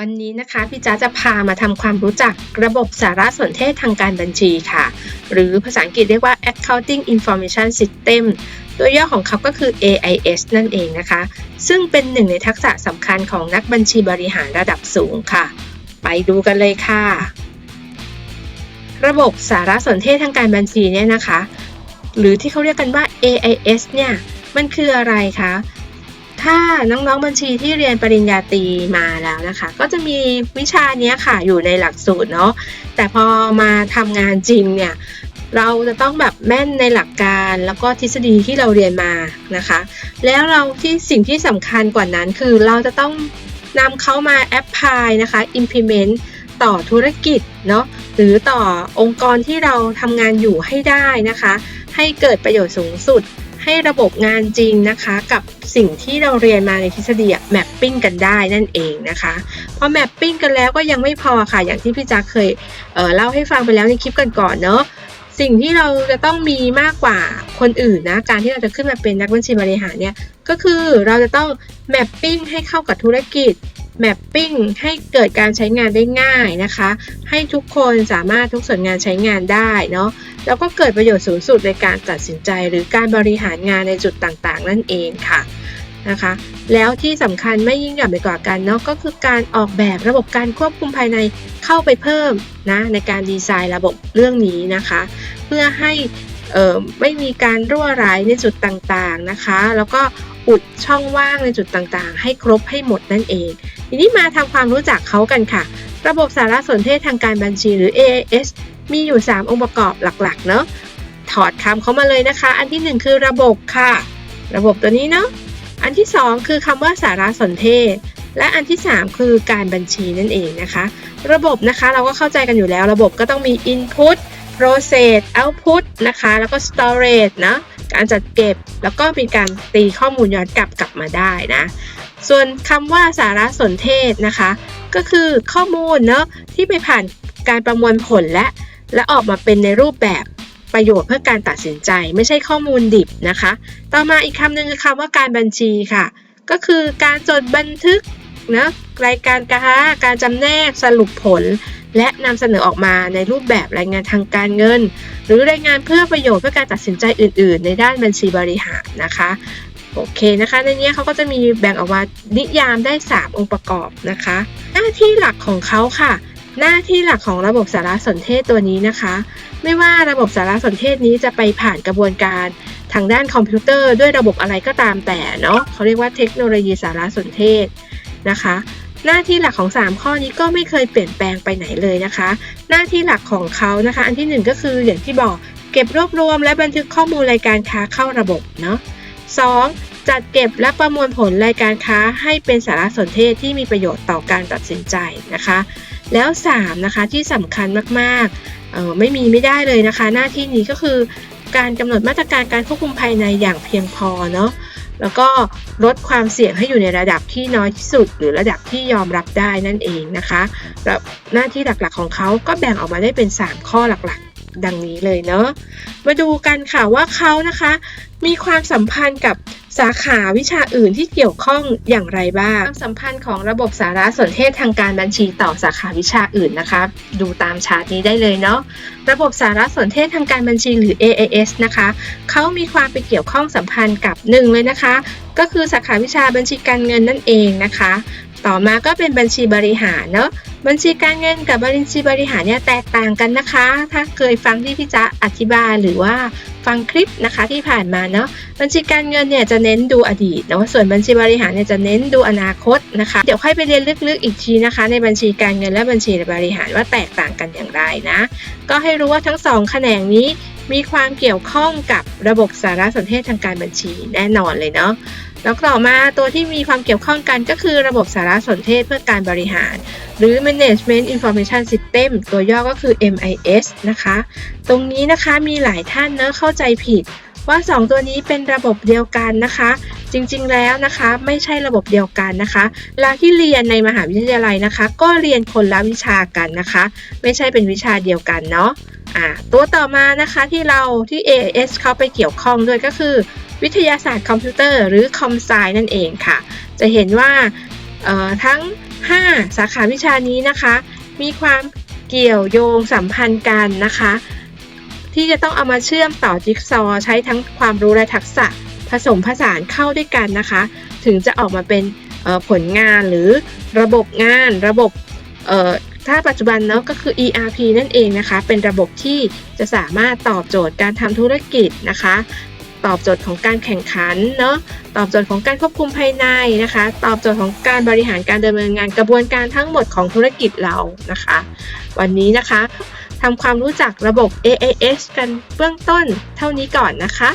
วันนี้นะคะพี่จ๊ะจะพามาทำความรู้จักระบบสารสนเทศทางการบัญชีค่ะ หรือภาษาอังกฤษเรียกว่า Accounting Information System ตัวย่อของเขาก็คือ AIS นั่นเองนะคะ ซึ่งเป็นหนึ่งในทักษะสำคัญของนักบัญชีบริหารระดับสูงค่ะ ไปดูกันเลยค่ะ ระบบสารสนเทศทางการบัญชีเนี่ยนะคะ หรือที่เขาเรียกกันว่า AIS เนี่ยมันคืออะไรคะ ถ้าน้องๆบัญชีที่เรียนปริญญาตรีมาแล้วนะคะ ก็จะมีวิชานี้ค่ะอยู่ในหลักสูตรเนาะแต่พอมาทำงานจริงเนี่ยเราจะต้องแบบแม่นในหลักการแล้วก็ทฤษฎีที่เราเรียนมานะคะ แล้วเราที่สิ่งที่สำคัญกว่านั้นคือเราจะต้องนำเขามาแอพพลายนะคะ implement ต่อธุรกิจเนาะหรือต่อองค์กรที่เราทำงานอยู่ให้ได้นะคะ ให้เกิดประโยชน์สูงสุด ให้ระบบงานจริงนะคะ กับสิ่งที่เราเรียนมาในทฤษฎีแมปปิ้งกันได้นั่นเองนะคะพอแมปปิ้งกันแล้วก็ยังไม่พอค่ะ อย่างที่พี่จ๊าเคยเเล่าให้ฟังไปแล้วในคลิปกันก่อนเนาะสิ่งที่เราจะต้องมีมากกว่าคนอื่นนะ การที่เราจะขึ้นมาเป็นนักบัญชีบริหารเนี่ย ก็คือเราจะต้องแมปปิ้งให้เข้ากับธุรกิจ แมปปิ้งให้เกิดการใช้งานได้ง่ายนะคะ ให้ทุกคนสามารถทุกส่วนงานใช้งานได้เนาะแล้วก็เกิดประโยชน์สูงสุดในการตัดสินใจ หรือการบริหารงานในจุดต่างๆ นั่นเองค่ะนะคะ แล้วที่สำคัญไม่ยิ่งหย่อนไปกว่ากันเนาะก็คือการออกแบบระบบการควบคุมภายในเข้าไปเพิ่มนะในการดีไซน์ระบบเรื่องนี้นะคะ เพื่อให้ไม่มีการรั่วไหลในจุดต่างๆนะคะ แล้วก็อุดช่องว่างในจุดต่างๆ ให้ครบให้หมดนั่นเอง ทีนี้มาทำความรู้จักเขากันค่ะ ระบบสารสนเทศทางการบัญชีหรือ AIS มีอยู่ 3 องค์ประกอบหลักๆ เนาะถอดคำเขามาเลยนะคะ อันที่ 1 คือระบบค่ะ ระบบตัวนี้เนาะอันที่ 2 คือคำว่าสารสนเทศ และอันที่ 3 คือการบัญชีนั่นเองนะคะ ระบบนะคะเราก็เข้าใจกันอยู่แล้ว ระบบก็ต้องมี input process output นะคะ แล้วก็ storage นะการจัดเก็บแล้วก็มีการตีข้อมูลย้อนกลับกลับมาได้นะ ส่วนคำว่าสารสนเทศนะคะ ก็คือข้อมูลเนาะที่ไปผ่านการประมวลผลและและออกมาเป็นในรูปแบบประโยชน์เพื่อการตัดสินใจ ไม่ใช่ข้อมูลดิบนะคะ ต่อมาอีกคำหนึ่งคือคำว่าการบัญชีค่ะ ก็คือการจดบันทึกนะรายการค้าการจำแนกสรุปผล และนำเสนอออกมาในรูปแบบรายงานทางการเงิน หรือรายงานเพื่อประโยชน์เพื่อการตัดสินใจอื่น ๆ ในด้านบัญชีบริหารนะคะ โอเคนะคะ ในนี้เขาก็จะมีแบ่งออกมานิยามได้ 3 องค์ประกอบนะคะ หน้าที่หลักของเขาค่ะ หน้าที่หลักของระบบสารสนเทศตัวนี้นะคะ ไม่ว่าระบบสารสนเทศนี้จะไปผ่านกระบวนการทางด้านคอมพิวเตอร์ด้วยระบบอะไรก็ตามแต่เนาะเขาเรียกว่าเทคโนโลยีสารสนเทศนะคะ หน้าที่หลักของ 3 ข้อนี้ก็ไม่เคยเปลี่ยนแปลงไปไหนเลยนะคะ หน้าที่หลักของเขานะคะ อันที่ 1 ก็คืออย่างที่บอกเก็บรวบรวมและบันทึกข้อมูลรายการค้าเข้าระบบเนาะ 2. จัดเก็บและประมวลผลรายการค้าให้เป็นสารสนเทศที่มีประโยชน์ต่อการตัดสินใจนะคะ แล้ว 3 นะคะที่สำคัญมากๆเออไม่มีไม่ได้เลยนะคะ หน้าที่นี้ก็คือ การกำหนดมาตรการการควบคุมภายในอย่างเพียงพอเนาะแล้วก็ลดความเสี่ยงให้อยู่ในระดับที่น้อยที่สุด หรือระดับที่ยอมรับได้นั่นเองนะคะ แล้วหน้าที่หลักๆของเขาก็แบ่งออกมาได้เป็น 3 ข้อหลักๆ ดังนี้เลยเนาะมาดูกันค่ะว่าเขานะคะ มีความสัมพันธ์กับสาขาวิชาอื่นที่เกี่ยวข้องอย่างไรบ้างความสัมพันธ์ของระบบสารสนเทศทางการบัญชีต่อสาขาวิชาอื่นนะคะ ดูตามชาร์ตนี้ได้เลยเนาะระบบสารสนเทศทางการบัญชีหรือ AAS นะคะเขามีความไปเกี่ยวข้องสัมพันธ์กับหนึ่งเลยนะคะ ก็คือสาขาวิชาบัญชีการเงินนั่นเองนะคะ ต่อมาก็เป็นบัญชีบริหารเนาะบัญชีการเงินกับบัญชีบริหารเนี่ยแตกต่างกันนะคะ ถ้าเคยฟังที่พี่จ๊ะอธิบายหรือว่าฟังคลิปนะคะที่ผ่านมาเนาะบัญชีการเงินเนี่ยจะเน้นดูอดีตเนาะส่วนบัญชีบริหารเนี่ยจะเน้นดูอนาคตนะคะ เดี๋ยวค่อยไปเรียนลึกๆอีกทีนะคะ ในบัญชีการเงินและบัญชีบริหารว่าแตกต่างกันอย่างไรนะ ก็ให้รู้ว่าทั้งสองแขนงนี้มีความเกี่ยวข้องกับระบบสารสนเทศทางการบัญชีแน่นอนเลยเนาะ แล้วต่อมาตัวที่มีความเกี่ยวข้องกันก็คือระบบสารสนเทศเพื่อการบริหาร หรือ Management Information System ตัวย่อก็คือ MIS นะคะ ตรงนี้นะคะมีหลายท่านเนอะเข้าใจผิดว่า 2 ตัวนี้เป็นระบบเดียวกันนะคะ จริงๆแล้วนะคะไม่ใช่ระบบเดียวกันนะคะเวลาที่เรียนในมหาวิทยาลัยนะคะ ก็เรียนคนละวิชากันนะคะ ไม่ใช่เป็นวิชาเดียวกันเนาะอ่าตัวต่อมานะคะที่เราที่ AS เขาไปเกี่ยวข้องด้วยก็คือ วิทยาศาสตร์คอมพิวเตอร์ หรือคอมไซนั่นเองค่ะ จะเห็นว่าทั้ง 5 สาขาวิชานี้นะคะ มีความเกี่ยวโยงสัมพันธ์กันนะคะ ที่จะต้องเอามาเชื่อมต่อจิ๊กซอใช้ทั้งความรู้และทักษะผสมผสานเข้าด้วยกันนะคะ ถึงจะออกมาเป็นผลงานหรือระบบงานระบบถ้าปัจจุบันเนาะก็คือ ERP นั่นเองนะคะ เป็นระบบที่จะสามารถตอบโจทย์การทำธุรกิจนะคะ ตอบโจทย์ของการแข่งขันเนาะตอบโจทย์ของการควบคุมภายในนะคะ ตอบโจทย์ของการบริหารการดำเนินงานกระบวนการทั้งหมดของธุรกิจเรานะคะ วันนี้นะคะทำความรู้จักระบบ AAS กันเบื้องต้นเท่านี้ก่อนนะคะ